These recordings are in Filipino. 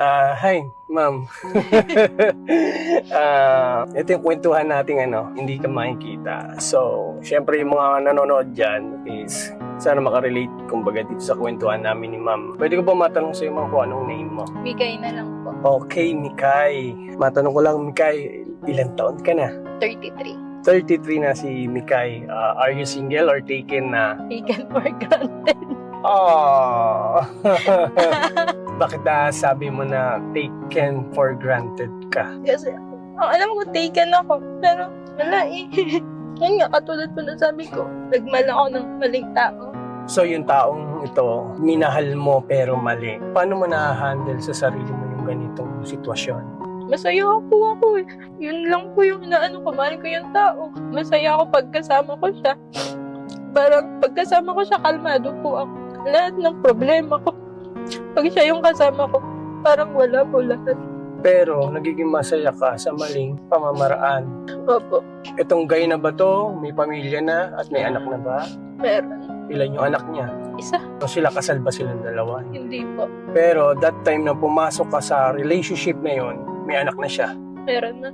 Ah, hi, ma'am. Ah, ito yung kwentuhan nating ano, hindi ka makikita. So, syempre yung mga nanonood dyan is sana makarelate kumbaga dito sa kwentuhan namin ni ma'am. Pwede ko ba matanong sa'yo ma'am kung anong name mo? Bigay na lang po. Okay, Mikay. Matanong ko lang, Mikay, ilang taon ka na? 33. 33 na si Mikay. Ah, are you single or taken na? Taken for granted. Oh. Bakit na sabi mo na taken for granted ka? Kasi, ang alam ko, taken ako. Pero, wala eh. Yan nga, katulad po na sabi ko, nagmal ako ng maling tao. So yung taong ito, minahal mo pero mali. Paano mo na-handle sa sarili mo yung ganitong sitwasyon? Masaya po ako eh. Yun lang po yung inaano ko. Mahal ko yung tao. Masaya ako pagkasama ko siya. Parang pagkasama ko siya, kalmado po ako. Lahat ng problema ko. Pag siya yung kasama ko, parang wala po lahat. Pero nagiging masaya ka sa maling pamamaraan. Opo, Itong guy na ba to, may pamilya na at may anak na ba? meron. Ilan yung anak niya? Isa, O sila kasal ba silang dalawa? hindi po. Pero that time na pumasok ka sa relationship na yon, may anak na siya. Meron na.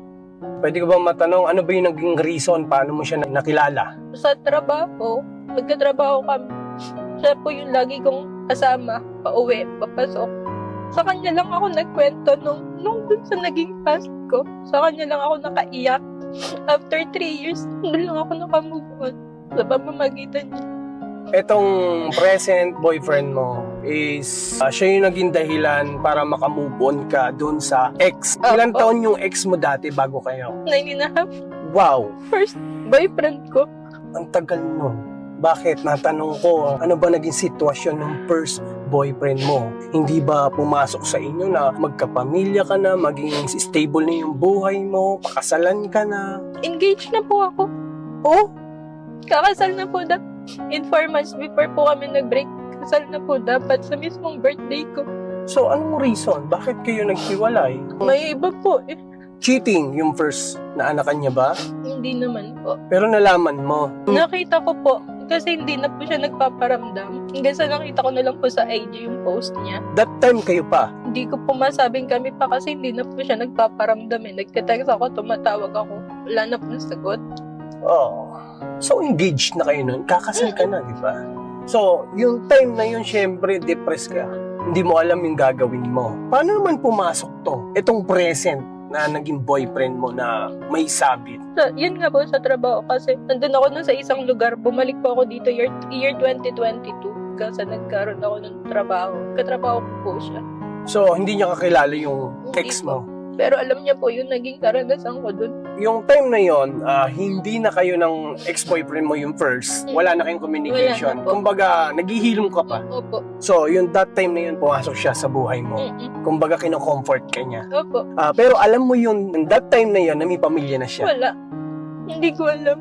Pwede ko ba matanong, ano ba yung naging reason paano mo siya nakilala? Sa trabaho, magkatrabaho kami. Siya po yung lagi kong kasama, pauwi, papasok. Sa kanya lang ako nagkwento nung, nung dun sa naging past ko. Sa kanya lang ako nakaiyak. After three years, doon lang ako nakamove on. Sa pamamagitan niya. Etong present boyfriend mo is ah, siya yung naging dahilan para makamove on ka dun sa ex. Ilan Opo. taon yung ex mo dati bago kayo? Nine and a half, Wow, first boyfriend ko. ang tagal nun. Bakit? Natanong ko, ano ba naging sitwasyon ng first boyfriend mo? Hindi ba pumasok sa inyo na magkapamilya ka na, maging stable na yung buhay mo, pakasalan ka na? Engaged na po ako. Oh, Kakasal na po da. In four months before po kami nag-break, kasal na po dapat sa mismong birthday ko. so anong reason? Bakit kayo naghiwalay? May iba po eh. Cheating yung first na anakan niya ba? Hindi naman po. Pero nalaman mo, Nakita ko po, kasi hindi na po siya nagpaparamdam. Hanggang sa nakita ko na lang po sa IG yung post niya. that time kayo pa. Hindi ko po masabing kami pa kasi hindi na po siya nagpaparamdam eh. Nagka-text ako, tumatawag ako. Wala na po sagot. Oh. So engaged na kayo nun. Kakasal ka na, di ba? So, yung time na yun, syempre, depressed ka. Hindi mo alam yung gagawin mo. Paano naman pumasok to? Itong present na naging boyfriend mo na may sabit. So, yun nga po sa trabaho kasi nandun ako nun sa isang lugar. Bumalik po ako dito year, year 2022 kasi nagkaroon ako ng trabaho. Katrabaho ko po siya. So, hindi niya kakilala yung Hindi ex po. mo. Pero alam niya po yung naging karanasan ko dun. Yung time na yon, ah, hindi na kayo ng ex-boyfriend mo yung first. Wala na kayong communication. Wala na po. Kumbaga, naghihilom ka pa. Opo. So, yung that time na yun, pumasok siya sa buhay mo. Mm-mm. Kumbaga, kino-comfort ka niya. Opo. Ah, pero alam mo yun, that time na yun, na may pamilya na siya. Wala. Hindi ko alam.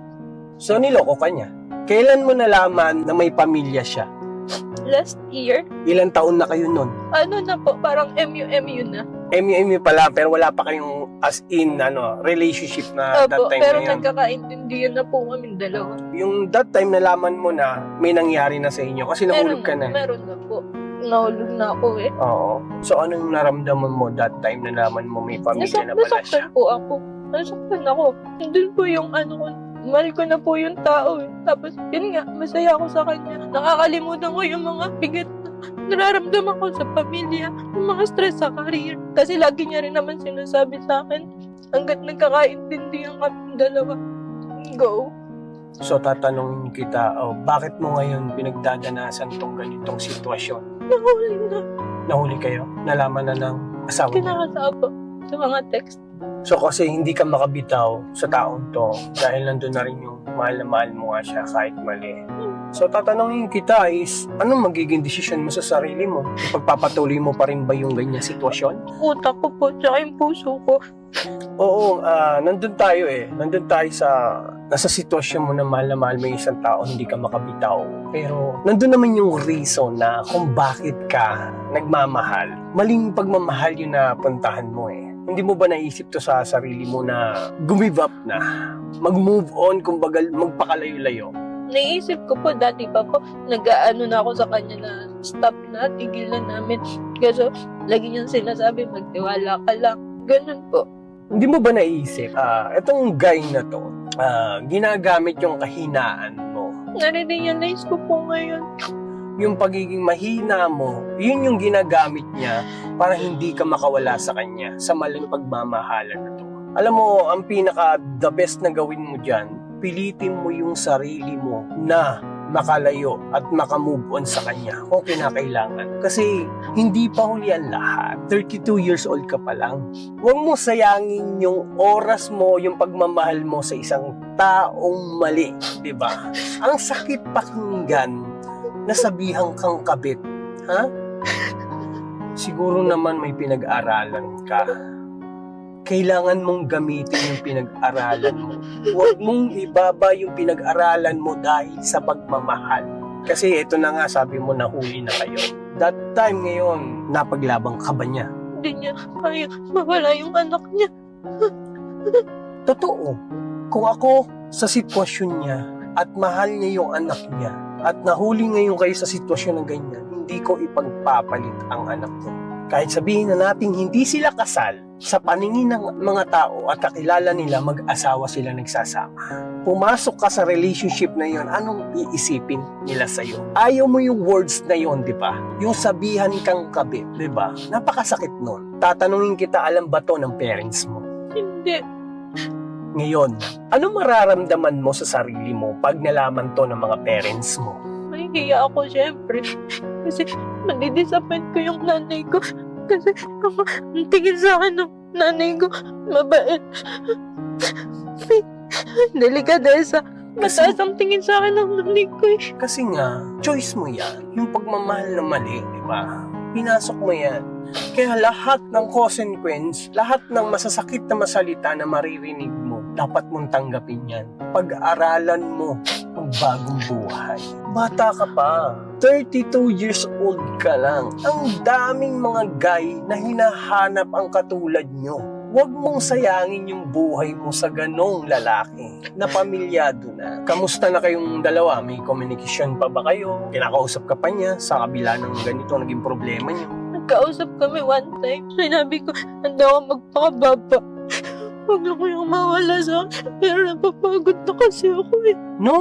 So, niloko ka niya. Kailan mo nalaman na may pamilya siya? Last year, Ilang taon na kayo nun? ano na po, parang MU-MU na. MU-MU pala, pero wala pa kayong as in, ano, relationship na that Opo, time pero na yun. nagkakaintindihan na po kami dalawa. Yung that time nalaman mo na may nangyari na sa inyo kasi nahulog ka na. Meron na po. Nahulog na ako eh. Oo. So, anong naramdaman mo that time na nalaman mo may pamilya Nasak na pala siya? nasaktan po ako. Nasaktan ako. Nandun po yung ano ko. Mahal ko na po yung tao eh. Tapos, yun nga, masaya ako sa kanya. Nakakalimutan ko yung mga bigat nararamdaman ko sa pamilya, yung mga stress sa career. Kasi lagi niya rin naman sinasabi sa akin, hanggat nagkakaintindihan kami dalawa, go. So, tatanungin kita, oh, bakit mo ngayon pinagdadanasan tong ganitong sitwasyon? Nahuli na. Nahuli kayo? Nalaman na ng asawa mo? Kinakasama sa mga text. So kasi hindi ka makabitaw sa taong to dahil nandun na rin yung mahal na mahal mo nga siya kahit mali. So tatanungin kita is, anong magiging desisyon mo sa sarili mo? Pagpapatuloy mo pa rin ba yung ganyan sitwasyon? Utak ko po, tsaka yung puso ko. Oo, ah, nandun tayo eh. Nandun tayo sa nasa sitwasyon mo na mahal na mahal mo yung isang tao, hindi ka makabitaw. Pero nandun naman yung reason na kung bakit ka nagmamahal. Maling pagmamahal yun na puntahan mo eh. Hindi mo ba naisip to sa sarili mo na gumive up na, mag-move on, kumbaga magpakalayo-layo? Naisip ko po, dati pa po, nag-ano na ako sa kanya na stop na, tigil na namin. Kasi lagi niyang sinasabi, magtiwala ka lang. Ganun po. Hindi mo ba naisip, ah, itong guy na to, ah, ginagamit yung kahinaan mo. Nare-realize ko po ngayon. Yung pagiging mahina mo, yun yung ginagamit niya para hindi ka makawala sa kanya sa maling pagmamahalan na to. Alam mo, ang pinaka the best na gawin mo dyan, pilitin mo yung sarili mo na makalayo at makamove on sa kanya kung kinakailangan. Kasi hindi pa huli ang lahat. 32 years old ka pa lang. Huwag mo sayangin yung oras mo, yung pagmamahal mo sa isang taong mali, ba? Ang sakit pakinggan na sabihan kang kabit, ha? Siguro naman may pinag-aralan ka. Kailangan mong gamitin yung pinag-aralan mo. Huwag mong ibaba yung pinag-aralan mo dahil sa pagmamahal. Kasi ito na nga, sabi mo nahuli na kayo. That time ngayon, napaglabang ka ba niya? Hindi niya kaya mawala yung anak niya. Totoo. Kung ako sa sitwasyon niya at mahal niya yung anak niya at nahuli ngayon kayo sa sitwasyon ng ganyan, hindi ko ipagpapalit ang anak ko. Kahit sabihin na natin hindi sila kasal, sa paningin ng mga tao at kakilala nila mag-asawa sila nagsasama. Pumasok ka sa relationship na yon, anong iisipin nila sa'yo? Ayaw mo yung words na yon, di ba? Yung sabihan kang kabit, di ba? Napakasakit nun. Tatanungin kita, alam ba to ng parents mo? Hindi. Ngayon, ano mararamdaman mo sa sarili mo pag nalaman to ng mga parents mo? Mahihiya ako syempre. Kasi nadi-disappoint ko yung nanay ko. Kasi ang tingin sa akin ng nanay ko, mabait. Delikadesa. Mataas ang tingin sa akin ng nanay ko eh. Kasi nga, choice mo yan. Yung pagmamahal na mali, di ba? Pinasok mo yan. Kaya lahat ng consequence, lahat ng masasakit na masalita na maririnig dapat mong tanggapin yan. Pag-aralan mo ang bagong buhay. Bata ka pa. 32 years old ka lang. Ang daming mga guy na hinahanap ang katulad nyo. Huwag mong sayangin yung buhay mo sa ganong lalaki na pamilyado na. Kamusta na kayong dalawa? May communication pa ba kayo? Kinakausap ka pa niya sa kabila ng ganito naging problema niyo? Nagkausap kami one time. Sinabi ko, handa ako magpakababa. Huwag na kayong mawala sa akin. Pero napapagod na kasi ako eh. No!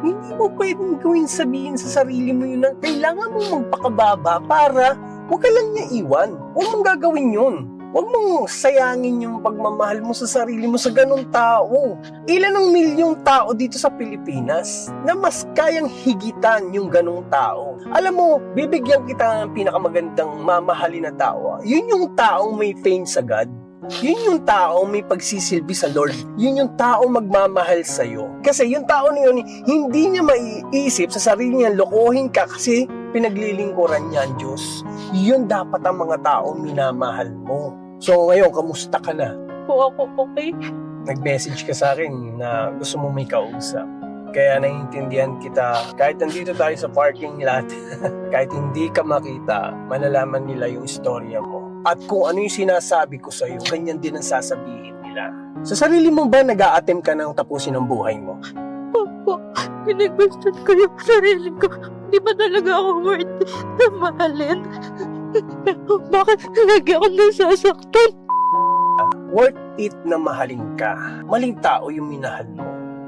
Hindi mo pwedeng gawin sabihin sa sarili mo yun na kailangan mo magpakababa para huwag ka lang niya iwan. Huwag mong gagawin yun. Huwag mong sayangin yung pagmamahal mo sa sarili mo sa ganong tao. Ilan ang milyong tao dito sa Pilipinas na mas kayang higitan yung ganong tao. Alam mo, bibigyan kita ng pinakamagandang mamahalin na tao. Yun yung taong may pain sa God. Yun yung taong may pagsisilbi sa Lord. Yun yung taong magmamahal sa'yo. Kasi yung tao na yun, hindi niya maiisip sa sarili niya, lokohin ka kasi pinaglilingkuran niya ang Diyos. Yun dapat ang mga taong minamahal mo. So ngayon, kamusta ka na? Po ako okay. Nag-message ka sa akin na gusto mo may kausap. Kaya naiintindihan kita, kahit nandito tayo sa parking lot, kahit hindi ka makita, malalaman nila yung istorya mo. At kung ano yung sinasabi ko sa'yo, ganyan din ang sasabihin nila. Sa sarili mo ba nag attempt ka ng tapusin ang buhay mo? Opo, pinag-question ko yung sarili ko. Di ba talaga ako worth na mahalin? Pero bakit lagi ako nasasaktan? Worth it na mahalin ka. Maling tao yung minahal mo.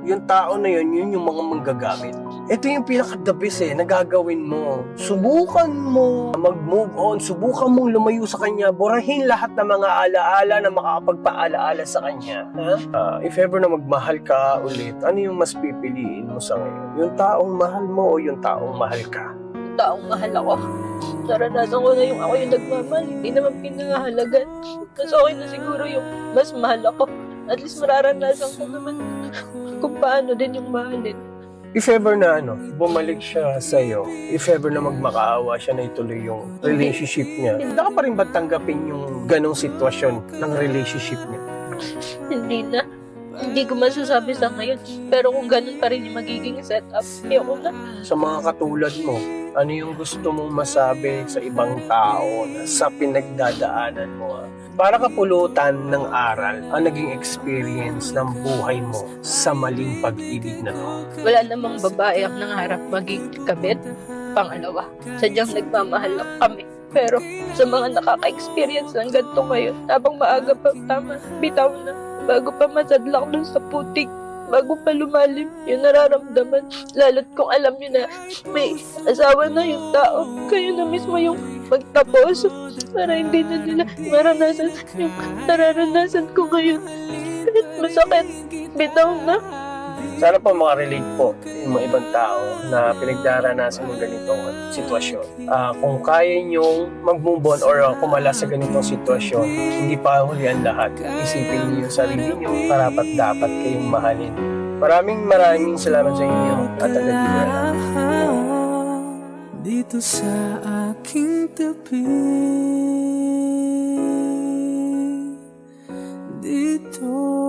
Yung tao na yun, yun yung mga manggagamit. Ito yung pinaka-the best eh, na gagawin mo. Subukan mo mag-move on, subukan mong lumayo sa kanya, burahin lahat ng mga alaala na makakapagpaalaala sa kanya. Ha? Ah, if ever na magmahal ka ulit, ano yung mas pipiliin mo sa ngayon? Yung taong mahal mo o yung taong mahal ka? Yung taong mahal ako. Naranasan ko na yung ako yung nagmamahal. Hindi naman pinangahalagan. Mas okay na siguro yung mas mahal ako. At least mararanasan ko naman kung paano din yung mahalin. If ever na ano, bumalik siya sa'yo, if ever na magmakaawa siya na ituloy yung relationship niya, hindi ka pa rin ba tanggapin yung ganong sitwasyon ng relationship niya? Hindi na. Hindi ko masasabi sa ngayon. Pero kung ganun pa rin yung magiging setup, ayoko na. Sa mga katulad mo, ano yung gusto mong masabi sa ibang tao na sa pinagdadaanan mo? ah? Para kapulutan ng aral ang naging experience ng buhay mo sa maling pag-ibig na to. Wala namang babae ang nangarap maging kabit. Pangalawa, sadyang nagmamahal lang kami. Pero sa mga nakaka-experience ng ganito ngayon, habang maaga pa tama, bitaw na, bago pa masadlak dun sa putik, bago pa lumalim yung nararamdaman. Lalo't kung alam nyo na may asawa na yung tao, kayo na mismo yung magtapos para hindi na nila maranasan yung nararanasan ko ngayon. Kahit masakit, bitaw na. Sana po makarelate po yung mga ibang tao na pinagdaranasan ng ganitong sitwasyon. Uh, kung kaya nyong mag-move on or uh, kumala sa ganitong sitwasyon, hindi pa huli ang lahat. Isipin niyo yung sarili niyo, karapat dapat kayong mahalin. Maraming maraming salamat sa inyo at agad Dito sa aking tabi Dito